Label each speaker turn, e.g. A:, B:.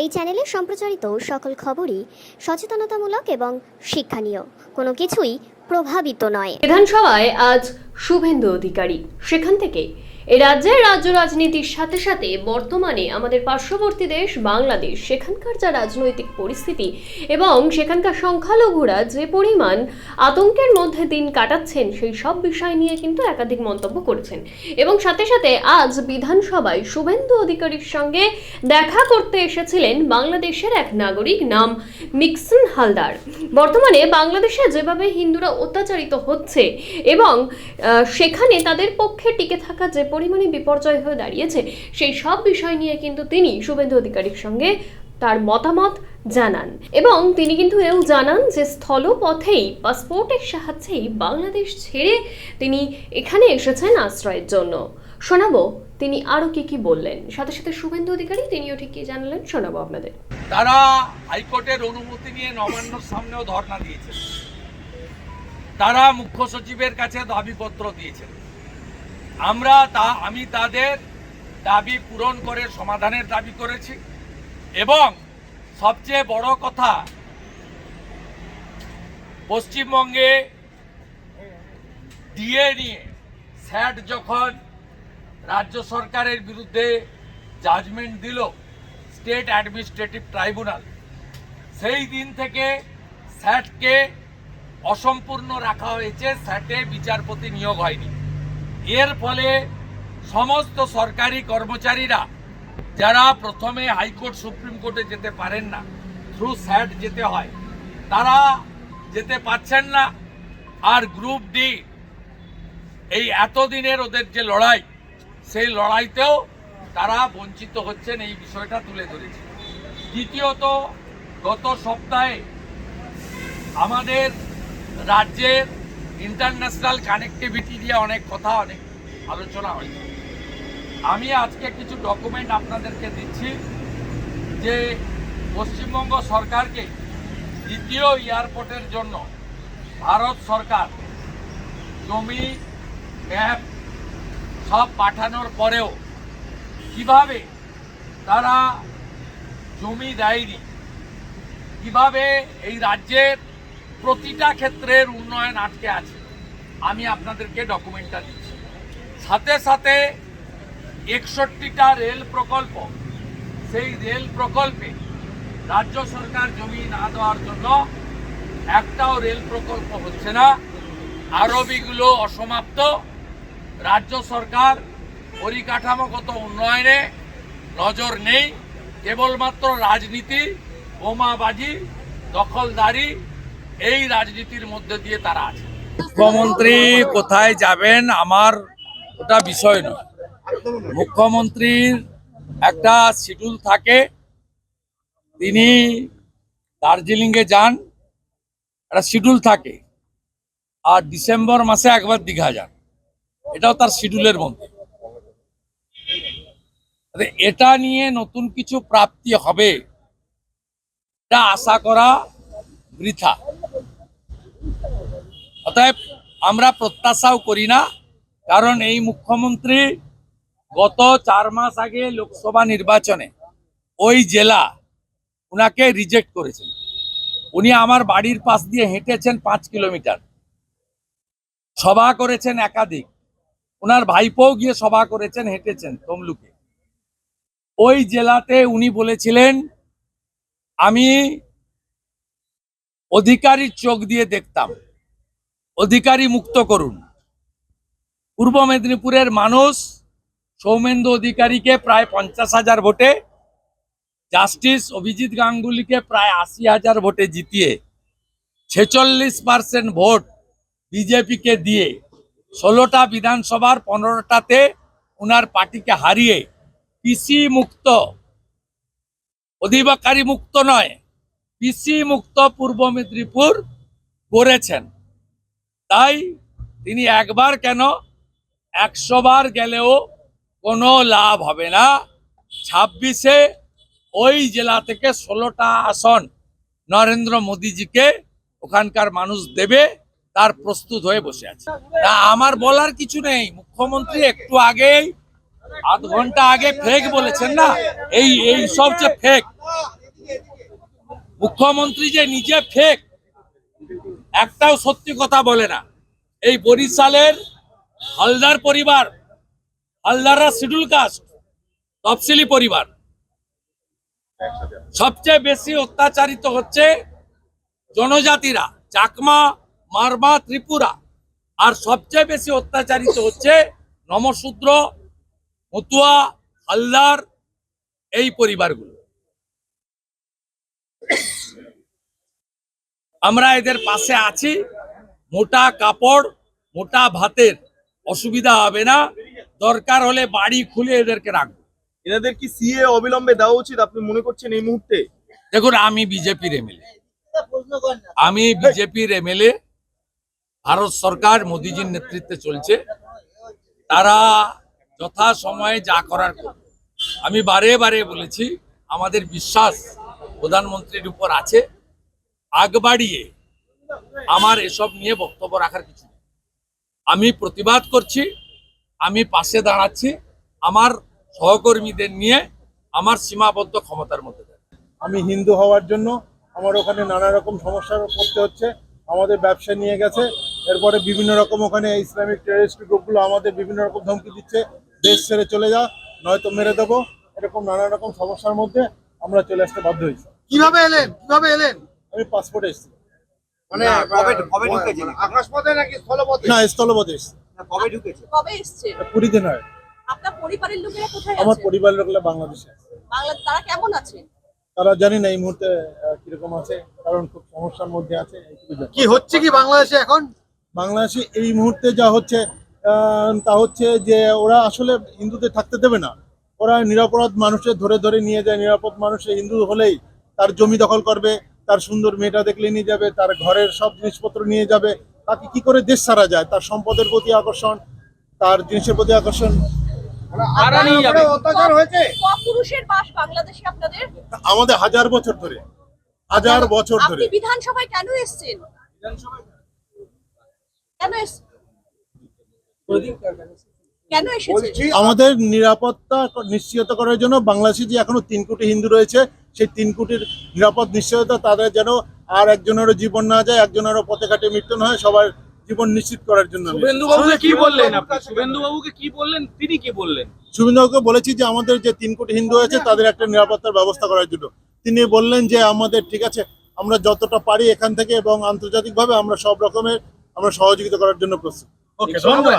A: এই চ্যানেলে সম্প্রচারিত সকল খবরই সচেতনতামূলক এবং শিক্ষণীয়। কোনো কিছুই প্রভাবিত নয়।
B: বিধানসভায় আজ শুভেন্দু অধিকারী। সেখান থেকে এ রাজ্যের রাজ্য রাজনীতির সাথে সাথে বর্তমানে আমাদের পার্শ্ববর্তী দেশ বাংলাদেশ। সেখানকার যা রাজনৈতিক পরিস্থিতি এবং সেখানকার সংখ্যালঘুরা যে পরিমাণ আতঙ্কের মধ্যে দিন কাটাচ্ছেন, সেই সব বিষয় নিয়ে কিন্তু একাধিক মন্তব্য করেছেন। এবং সাথে সাথে আজ বিধানসভায় শুভেন্দু অধিকারীর সঙ্গে দেখা করতে এসেছিলেন বাংলাদেশের এক নাগরিক নাম মিক্সন হালদার। বর্তমানে বাংলাদেশে যেভাবে হিন্দুরা অত্যাচারিত হচ্ছে এবং সেখানে তাদের পক্ষে টিকে থাকা যে পরিমাণে বিপর্যয় হয়ে দাঁড়িয়েছে, সেই সব বিষয় নিয়ে কিন্তু তিনি শুভেন্দু অধিকারীর সঙ্গে তার মতামত জানান। এবং তিনি কিন্তু এও জানান যে স্থলপথেই পাসপোর্টের সাহায্যেই বাংলাদেশ ছেড়ে তিনি এখানে এসেছেন আশ্রয়ের জন্য। শোনাবো, তিনি আরও কি কি বললেন। সাথে সাথে শুভেন্দু অধিকারী, তিনিও ঠিক কি জানালেন, শোনাবো আপনাদের।
C: তারা হাইকোর্টের অনুমতি নিয়ে নবান্নর সামনেও ধর্ণা দিয়েছেন তারা মুখ্য সচিবের কাছে দাবিপত্র দিয়েছেন। আমরা তা, আমি তাদের দাবি পূরণ করে, সমাধানের দাবি করেছি। এবং সবচেয়ে বড় কথা, পশ্চিমবঙ্গে ডিএ নিয়ে, স্যাট যখন রাজ্য সরকারের বিরুদ্ধে জাজমেন্ট দিল স্টেট অ্যাডমিনিস্ট্রেটিভ ট্রাইব্যুনাল সেই দিন থেকে স্যাটকে অসম্পূর্ণ রাখা হয়েছে, স্যাটে বিচারপতি নিয়োগ হয়নি। এর ফলে সমস্ত সরকারি কর্মচারীরা যারা প্রথমে হাইকোর্ট, সুপ্রিম কোর্টে যেতে পারেন না থ্রু স্যাট যেতে হয়, তারা যেতে পারছেন না। আর গ্রুপ ডি এই এতদিনের ওদের যে লড়াই, সেই লড়াইতেও তারা বঞ্চিত হচ্ছেন এই বিষয়টা তুলে ধরেছে। দ্বিতীয়ত, গত সপ্তাহে আমাদের রাজ্যের ইন্টারন্যাশনাল কানেক্টিভিটি নিয়ে অনেক কথা, অনেক আলোচনা হয়েছে। আমি আজকে কিছু ডকুমেন্ট আপনাদেরকে দিচ্ছি যে পশ্চিমবঙ্গ সরকারকে দ্বিতীয় এয়ারপোর্টের জন্য ভারত সরকার জমি ম্যাপ সব পাঠানোর পরেও কীভাবে তারা জমি দেয়নি, কীভাবে এই রাজ্যের প্রতিটা ক্ষেত্রের উন্নয়ন আটকে আছে। আমি আপনাদেরকে ডকুমেন্টটা দিচ্ছি। সাথে সাথে একষট্টিটা রেল প্রকল্প, সেই রেল প্রকল্পে রাজ্য সরকার জমি না দেওয়ার জন্য একটাও রেল প্রকল্প হচ্ছে না। আরবিগুলো অসমাপ্ত। রাজ্য সরকার পরিকাঠামোগত উন্নয়নে নজর নেই। কেবলমাত্র রাজনীতি, বোমাবাজি, দখলদারি এই রাজনীতির মধ্যে দিয়ে তারা আছে। মুখ্যমন্ত্রী কোথায় যাবেন আমার ওটা বিষয় নয়। মুখ্যমন্ত্রীর একটা শিডিউল থাকে, তিনি দার্জিলিংয়ে যান, একটা শিডিউল থাকে, আর ডিসেম্বর মাসে একবার দীঘা যান। এটাও তার শিডিউলের মধ্যে। এটা নিয়ে নতুন কিছু প্রাপ্তি হবে, এটা আশা করা বৃথা। অতএব আমরা প্রত্যাশাও করি না, কারণ এই মুখ্যমন্ত্রী গত চার মাস আগে লোকসভা নির্বাচনে ওই জেলা উনাকে রিজেক্ট করেছেন উনি আমার বাড়ির পাশ দিয়ে হেঁটেছেন পাঁচ কিলোমিটার। সভা করেছেন একাধিক। ওনার ভাইপোও গিয়ে সভা করেছেন, হেঁটেছেন তমলুকে। ওই জেলাতে উনি বলেছিলেন, আমি অধিকারীর চোখ দিয়ে দেখতাম। অধিকারী মুক্ত করুন। পূর্ব মেদিনীপুরের মানুষ সৌমেন্দু অধিকারীকে প্রায় পঞ্চাশ হাজার ভোটে, জাস্টিস অভিজিৎ গাঙ্গুলিকে প্রায় আশি হাজার ভোটে জিতিয়ে, ছেচল্লিশ পার্সেন্ট ভোট বিজেপিকে দিয়ে ষোলোটা বিধানসভার পনেরোটাতে ওনার পার্টিকে হারিয়ে পিসি মুক্ত, অধিবাকারী মুক্ত নয়, পিসি মুক্ত পূর্ব মেদিনীপুর করেছেন তাই তিনি একবার কেন একশো বার গেলেও কোনো লাভ হবে না। ছাব্বিশে ওই জেলা থেকে ষোলোটা আসন নরেন্দ্র মোদীজিকে ওখানকার মানুষ দেবে, তার প্রস্তুত হয়ে বসে আছে। না আমার বলার কিছু নেই। মুখ্যমন্ত্রী একটু আগেই, আধ ঘণ্টা আগে ফেক বলেছেন না? এই এই সবচেয়ে ফেক মুখ্যমন্ত্রী যে নিজে ফেক একটাও সত্যি কথা বলে না। এই বরিশালের হালদার পরিবার, হালদাররা শিডিউল কাস্ট, তফসিলি পরিবার। সবচেয়ে বেশি অত্যাচারিত হচ্ছে জনজাতিরা, চাকমা মারমা ত্রিপুরা। আর সবচেয়ে বেশি অত্যাচারিত হচ্ছে নমশূদ্র, মতুয়া, হালদার এই পরিবারগুলো। আমরা এদের পাশে আছি। মোটা কাপড় মোটা ভাতের অসুবিধা হবে না। দরকার হলে বাড়ি খুলে এদেরকে রাখব।
D: এনাদের কি সিএ অবিলম্বে দেওয়া উচিত? আপনি মনে করছেন এই মুহূর্তে?
C: দেখুন আমি বিজেপির এমএলএ। আমি বিজেপির এমএলএ। ভারত সরকার মোদিজির নেতৃত্বে চলছে। তারা যথা সময়ে যা করার করবে। আমি বারে বারে বলেছি আমাদের বিশ্বাস প্রধানমন্ত্রীর উপর আছে। আগ বাড়িয়ে আমার এসব নিয়ে বক্তব্য রাখার কিছু নেই। আমি প্রতিবাদ করছি আমি পাশে দাঁড়াচ্ছি আমার সহকর্মীদের নিয়ে আমার সীমাবদ্ধ ক্ষমতার মধ্যে
E: আমি হিন্দু হওয়ার জন্য আমার ওখানে নানা রকম সমস্যার পড়তে হচ্ছে আমাদের ব্যবসা নিয়ে গেছে এরপরে বিভিন্ন রকম ওখানে ইসলামিক টেরিস্ট গ্রুপগুলো আমাদের বিভিন্ন রকম ধমকি দিচ্ছে দেশ ছেড়ে চলে যা নয়তো মেরে দেবো এরকম নানা রকম সমস্যার মধ্যে আমরা চলে আসতে বাধ্য হয়েছি।
F: কীভাবে এলেন? কীভাবে এলেন?
E: আমি পাসপোর্টে এসেছি
F: মানে কবে কবে ঢুকেছেন আকাশপথে নাকি স্থলপথে?
E: না স্থলপথে এসেছি।
F: কবে ঢুকেছে
G: কবে এসছে?
E: পুরীতে নয়
G: আপনার পরিবারের লোকেরা কোথায়
E: আমার পরিবারের লোকরা বাংলাদেশে আছে।
G: বাংলা তারা কেমন আছে?
E: তারা জানি না এই মুহূর্তে কীরকম আছে কারণ খুব সমস্যার মধ্যে আছে
F: কি হচ্ছে কি বাংলাদেশে এখন?
E: বাংলাদেশে এই মুহূর্তে যা হচ্ছে আহ, তা হচ্ছে যে ওরা আসলে হিন্দুদের থাকতে দেবে না। ওরা নিরাপরাধ মানুষের ধরে ধরে নিয়ে যায়। নিরাপদ মানুষে হিন্দু হলেই তার জমি দখল করবে তার সুন্দর মেয়েটা দেখলে নিয়ে যাবে তার ঘরের সব জিনিসপত্র নিয়ে যাবে। তাকে কি করে দেশ সারা যায়? তার সম্পদের প্রতি আকর্ষণ তার জিনিসের প্রতি আকর্ষণ।
F: আপনার উপরে অত্যাচার হয়েছে?
G: পুরুষের বাস বাংলাদেশে আপনাদের?
E: আমাদের হাজার বছর ধরে হাজার বছর ধরে।
G: বিধানসভায় কেন এসেছেন? কেন? এস- কেন এসেছেন
E: আমাদের নিরাপত্তা নিশ্চিত করার জন্য বাংলাদেশে যে এখনও তিন কোটি হিন্দু রয়েছে সেই তিন কোটির নিরাপদ নিশ্চয়তা তাদের যেন আর একজনেরও জীবন না যায় একজনেরও পথে ঘাটে মৃত্যু না হয় সবার জীবন নিশ্চিত করার জন্য আমি
D: শুভেন্দু বাবুকে কি বললেন আপনি? কি বললেন? তিনি কি বললেন?
E: শুভেন্দুকে বলেছি যে আমাদের যে তিন কোটি হিন্দু আছে তাদের একটা নিরাপত্তার ব্যবস্থা করার জন্য। তিনি বললেন যে আমাদের ঠিক আছে আমরা যতটা পারি এখান থেকে এবং আন্তর্জাতিকভাবে আমরা সব রকমের আমরা সহযোগিতা করার জন্য প্রস্তুত।
D: ওকে ধন্যবাদ।